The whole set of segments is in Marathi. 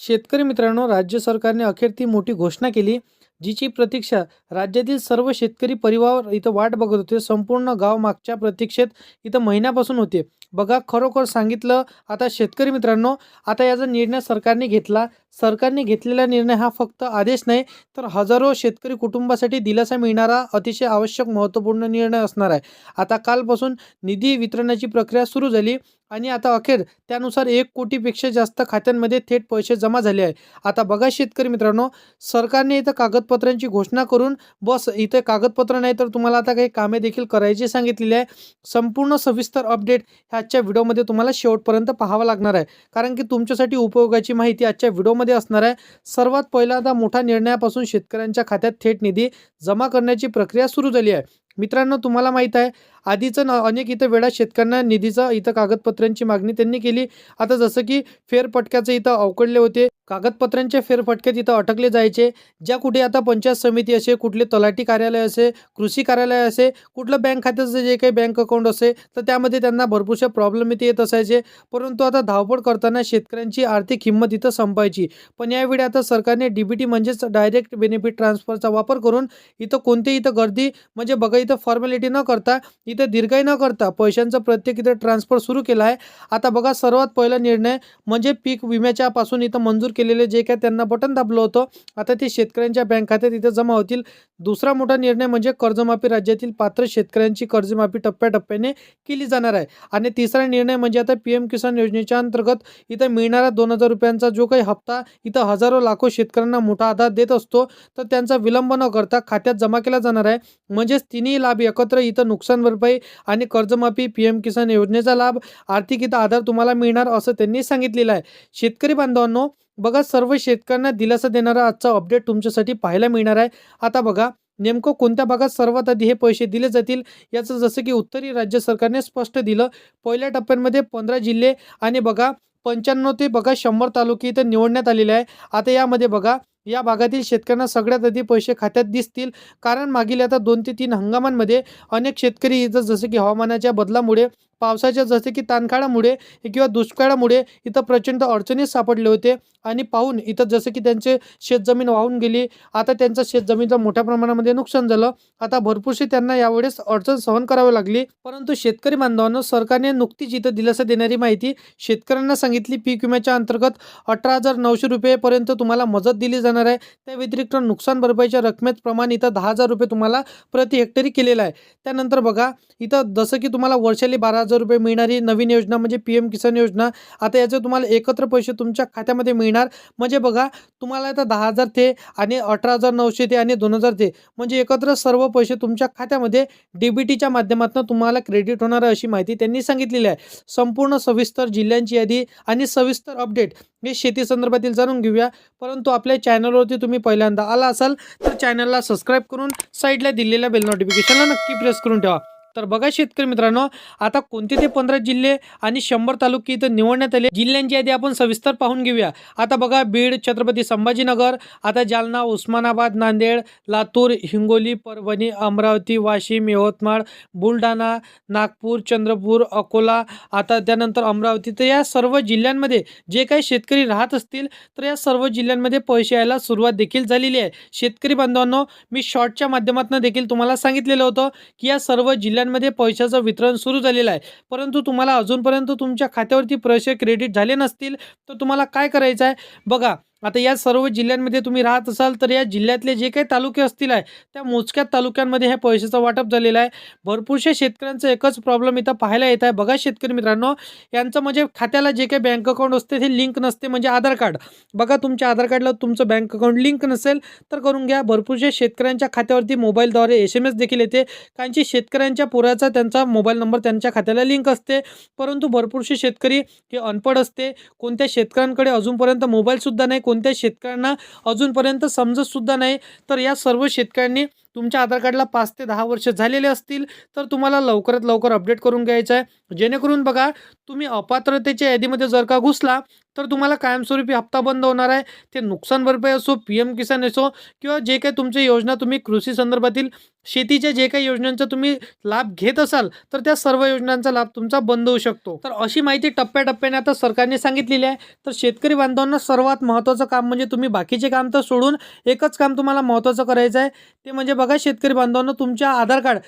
शेतकरी मित्रांनो राज्य सरकारने अखेर ती मोठी घोषणा केली. जिची प्रतीक्षा राज्यातील सर्व शेतकरी परिवार इथं वाट बघत होते. संपूर्ण गाव मागच्या प्रतीक्षेत इथं महिन्यापासून होते. बघा खरोखर सांगितलं आता शेतकरी मित्रांनो आता याचा निर्णय सरकारने घेतला. सरकारने घेतलेला निर्णय हा फक्त आदेश नाही तर हजारो शेतकरी कुटुंबासाठी दिलासा मिळणारा अतिशय आवश्यक महत्त्वपूर्ण निर्णय असणार आहे. आता कालपासून निधी वितरणाची प्रक्रिया सुरू झाली आणि आता अखेर त्यानुसार एक कोटीपेक्षा जास्त खात्यांमध्ये थेट पैसे जमा झाले आहे. आता बघा शेतकरी मित्रांनो सरकारने इथं कागद कागदपत्रांची घोषणा करून बस इथे कागदपत्र नाही तर तुम्हाला आता काही कामे देखील करायची सांगितलेली आहे. संपूर्ण सविस्तर अपडेट ह्या आजच्या व्हिडिओमध्ये तुम्हाला शेवटपर्यंत पाहावा लागणार आहे. कारण की तुमच्यासाठी उपयोगाची माहिती आजच्या व्हिडिओमध्ये असणार आहे. सर्वात पहिल्यांदा मोठा निर्णयापासून शेतकऱ्यांच्या खात्यात थेट निधी जमा करण्याची प्रक्रिया सुरू झाली आहे. मित्रांनो तुम्हाला माहीत आहे आधीचं अनेक इथं वेळा शेतकऱ्यांना निधीचं इथं कागदपत्रांची मागणी त्यांनी केली. आता जसं की फेरफटक्याचं इथं अवकडले होते. कागदपत्रांच्या फेरफटक्यात इथं अटकले जायचे. ज्या कुठे आता पंचायत समिती असे कुठले तलाठी कार्यालय असे कृषी कार्यालय असे कुठलं बँक खात्याचं जे काही बँक अकाउंट असे तर त्यामध्ये त्यांना भरपूरशा प्रॉब्लेम इथे येत असायचे. परंतु आता धावपळ करताना शेतकऱ्यांची आर्थिक किंमत इथं संपायची. पण यावेळी आता सरकारने डी बी टी म्हणजेच डायरेक्ट बेनिफिट ट्रान्सफरचा वापर करून इथं कोणते इथं गर्दी म्हणजे बघा इथं फॉर्मॅलिटी न करता इथं इथे दीर्घाई न करता पैशांचा प्रत्येक इथे ट्रान्सफर सुरू केला आहे. आता बघा सर्वात पहिला निर्णय म्हणजे पीक विम्याच्या पासून इथं मंजूर केलेले जे काय त्यांना बटन दाबलं होतं आता ते शेतकऱ्यांच्या बँक खात्यात इथं जमा होतील. दुसरा मोठा निर्णय म्हणजे कर्जमाफी राज्यातील पात्र शेतकऱ्यांची कर्जमाफी टप्प्याटप्प्याने केली जाणार आहे. आणि तिसरा निर्णय म्हणजे आता पी एम किसान योजनेच्या अंतर्गत इथं मिळणारा दोन हजार रुपयांचा जो काही हप्ता इथं हजारो लाखो शेतकऱ्यांना मोठा आधार देत असतो तर त्यांचा विलंब न करता खात्यात जमा केला जाणार आहे. म्हणजेच तिन्ही लाभ एकत्र इथं नुकसान भरपाई आणि कर्जमाफी पी एम किसान योजनेचा लाभ आर्थिक इथं आधार तुम्हाला मिळणार असं त्यांनी सांगितलेलं आहे. शेतकरी बांधवांनो बघा सर्व शेतकऱ्यांना दिलासा देणारा आजचा अपडेट तुमच्यासाठी पाहायला मिळणार आहे. आता बघा नेमकं कोणत्या भागात सर्वात आधी हे पैसे दिले जातील? याचं जसं की उत्तरी राज्य सरकारने स्पष्ट दिलं. पहिल्या टप्प्यांमध्ये पंधरा जिल्हे आणि बघा पंच्याण्णव ते बघा शंभर तालुके इथं निवडण्यात आलेले आहे. आता यामध्ये बघा या भागातील शेतकऱ्यांना सगळ्यात आधी पैसे खात्यात दिसतील. कारण मागील आता दोन ते तीन हंगामांमध्ये अनेक शेतकरी जसे जसं की हवामानाच्या बदलामुळे पावसाच्या जसे की ताणकाळामुळे किंवा दुष्काळामुळे इथं प्रचंड अडचणीत सापडले होते. आणि पाहून इथं जसं की त्यांचे शेतजमीन वाहून गेली आता त्यांचं शेतजमीनचं मोठ्या प्रमाणामध्ये नुकसान झालं. आता भरपूरशी त्यांना यावेळेस अडचण सहन करावी लागली. परंतु शेतकरी बांधवांना सरकारने नुकतीच इथं दिलासा देणारी माहिती शेतकऱ्यांना सांगितली. पीक विम्याच्या अंतर्गत अठरा हजार नऊशे रुपयेपर्यंत तुम्हाला मदत दिली जाणार आहे. त्या व्यतिरिक्त नुकसान भरपाईच्या रकमेत प्रमाण इथं दहा हजार रुपये तुम्हाला प्रति हेक्टरी केलेलं आहे. त्यानंतर बघा इथं जसं की तुम्हाला वर्षाली बारा हजार रुपये मिळणारी नवीन योजना म्हणजे पी एम किसान योजना. आता याचे तुम्हाला एकत्र पैसे तुमच्या खात्यामध्ये मिळणार. म्हणजे बघा तुम्हाला आता दहा हजार ते आणि अठरा हजार नऊशे ते आणि दोन हजार ते म्हणजे एकत्र सर्व पैसे तुमच्या खात्यामध्ये डीबीटीच्या बी टीच्या माध्यमातून तुम्हाला क्रेडिट होणार अशी माहिती त्यांनी सांगितलेली आहे. संपूर्ण सविस्तर जिल्ह्यांची यादी आणि सविस्तर अपडेट हे शेती संदर्भातील जाणून घेऊया. परंतु आपल्या चॅनलवरती तुम्ही पहिल्यांदा आला असाल तर चॅनलला सबस्क्राईब करून साईडला दिलेल्या बेल नोटिफिकेशनला नक्की प्रेस करून ठेवा. तर बघा शेतकरी मित्रांनो आता कोणते ते पंधरा जिल्हे आणि शंभर तालुके इथं निवडण्यात आले? जिल्ह्यांची यादी आपण सविस्तर पाहून घेऊया. आता बघा बीड छत्रपती संभाजीनगर आता जालना उस्मानाबाद नांदेड लातूर हिंगोली परभणी अमरावती वाशिम यवतमाळ बुलढाणा नागपूर चंद्रपूर अकोला आता त्यानंतर अमरावती. तर या सर्व जिल्ह्यांमध्ये जे काही शेतकरी राहत असतील तर या सर्व जिल्ह्यांमध्ये पैसे यायला सुरुवात देखील झालेली आहे. शेतकरी बांधवांनो मी शॉर्टच्या माध्यमातून देखील तुम्हाला सांगितलेलं होतं की या सर्व जिल्ह्यांमध्ये पैशाचं वितरण सुरू झालेलं आहे. परंतु तुम्हाला अजूनपर्यंत तुमच्या खात्यावरती पैसे क्रेडिट झाले नसतील तर तुम्हाला काय करायचं आहे? बघा आता या सर्व जिल्ह्यांमध्ये तुम्ही राहत असाल तर या जिल्ह्यातले जे काही तालुके असतील आहे त्या मोजक्या तालुक्यांमध्ये ह्या पैशाचं वाटप झालेलं आहे. भरपूरशा शेतकऱ्यांचं एकच प्रॉब्लेम इथं पाहायला येत आहे. बघा शेतकरी मित्रांनो यांचं म्हणजे खात्याला जे काही बँक अकाउंट असते ते लिंक नसते म्हणजे आधार कार्ड. बघा तुमच्या आधार कार्डला तुमचं बँक अकाउंट लिंक नसेल तर करून घ्या. भरपूरशा शेतकऱ्यांच्या खात्यावरती मोबाईलद्वारे एस एम एस देखील येते. काहींची शेतकऱ्यांच्या पुराचा त्यांचा मोबाईल नंबर त्यांच्या खात्याला लिंक असते. परंतु भरपूरसे शेतकरी हे अनपढ असते. कोणत्या शेतकऱ्यांकडे अजूनपर्यंत मोबाईलसुद्धा नाही कोणत्या शेतकऱ्यांना अजूनपर्यंत समजतसुद्धा नाही. तर या सर्व शेतकऱ्यांनी तुमच्या आधार कार्डला पाच ते दहा वर्ष झालेले असतील. तर तुम्हाला लवकरात लवकर अपडेट करून घ्यायचं आहे. जेणेकरून बघा तुम्ही अपात्रतेच्या यादीमध्ये जर का घुसला तर तुम्हाला कायमस्वरूपी हप्ता बंद होणार आहे. ते नुकसान भरपाई असो पी एम किसान असो किंवा जे काही तुमच्या योजना तुम्ही कृषी संदर्भातील शेतीच्या जे काही योजनांचा तुम्ही लाभ घेत असाल तर त्या सर्व योजनांचा लाभ तुमचा बंद होऊ शकतो. तर अशी माहिती टप्प्याटप्प्याने आता सरकारने सांगितलेली आहे. तर शेतकरी बांधवांना सर्वात महत्त्वाचं काम म्हणजे तुम्ही बाकीचे काम तर सोडून एकच काम तुम्हाला महत्त्वाचं करायचं आहे. ते म्हणजे बघा शेतकरी बांधवांना तुमच्या आधार कार्ड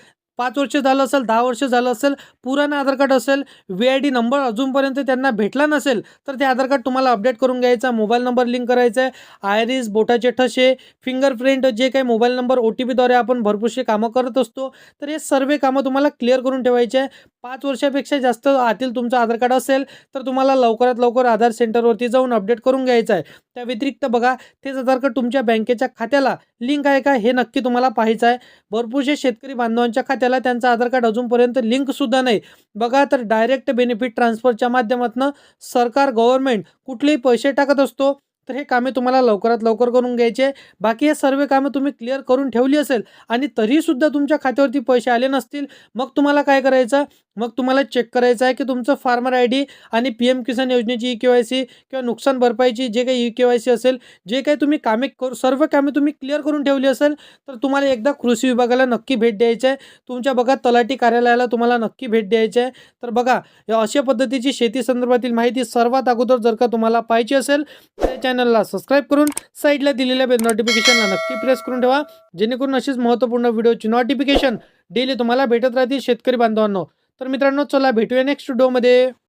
पाच वर्ष झालं असेल दहा वर्ष झालं असेल पुराणं आधार कार्ड असेल व्ही आय डी नंबर अजूनपर्यंत त्यांना भेटला नसेल तर ते आधार कार्ड तुम्हाला अपडेट करून घ्यायचा मोबाईल नंबर लिंक करायचा आहे आयरिस बोटाचे ठसे फिंगरप्रिंट जे काही मोबाईल नंबर ओ टी पीद्वारे आपण भरपूरशी कामं करत असतो तर हे सर्व कामं तुम्हाला क्लिअर करून ठेवायचे आहे. पाच वर्षापेक्षा जास्त आतील तुमचं आधार कार्ड असेल तर तुम्हाला लवकरात लवकर आधार सेंटरवरती जाऊन अपडेट करून घ्यायचं आहे. त्या व्यतिरिक्त बघा तेच आधार कार्ड तुमच्या बँकेच्या खात्याला लिंक आहे का? हे नक्की तुम्हाला पाहायचं आहे. भरपूरशे शेतकरी बांधवांच्या खात्याला त्यांचं आधार कार्ड अजूनपर्यंत लिंकसुद्धा नाही. बघा तर डायरेक्ट बेनिफिट ट्रान्सफरच्या माध्यमातून सरकार गव्हर्नमेंट कुठलेही पैसे टाकत असतो तर हे कामे तुम्हाला लवकरात लवकर करून घ्यायचे बाकी हे सर्व कामं तुम्ही क्लिअर करून ठेवली असेल आणि तरीसुद्धा तुमच्या खात्यावरती पैसे आले नसतील मग तुम्हाला काय करायचं? मग तुम्हाला चेक करायचं आहे की तुमचं फार्मर आय डी आणि पी एम किसान योजनेची ई के वाय सी किंवा नुकसान भरपाईची जे काही ई के वाय सी असेल जे काही तुम्ही कामे करू सर्व कामे तुम्ही क्लिअर करून ठेवली असेल तर तुम्हाला एकदा कृषी विभागाला नक्की भेट द्यायची आहे. तुमच्या बघा तलाठी कार्यालयाला तुम्हाला नक्की भेट द्यायची आहे. तर बघा या अशा पद्धतीची शेती संदर्भातील माहिती सर्वात अगोदर जर का तुम्हाला पाहिजे असेल तर चॅनलला सबस्क्राईब करून साईडला दिलेल्या नोटिफिकेशनला नक्की प्रेस करून ठेवा. जेणेकरून अशीच महत्त्वपूर्ण व्हिडिओची नोटिफिकेशन डेली तुम्हाला भेटत राहतील शेतकरी बांधवांनो. तर मित्रांनो चला भेटूया नेक्स्ट व्हिडिओमध्ये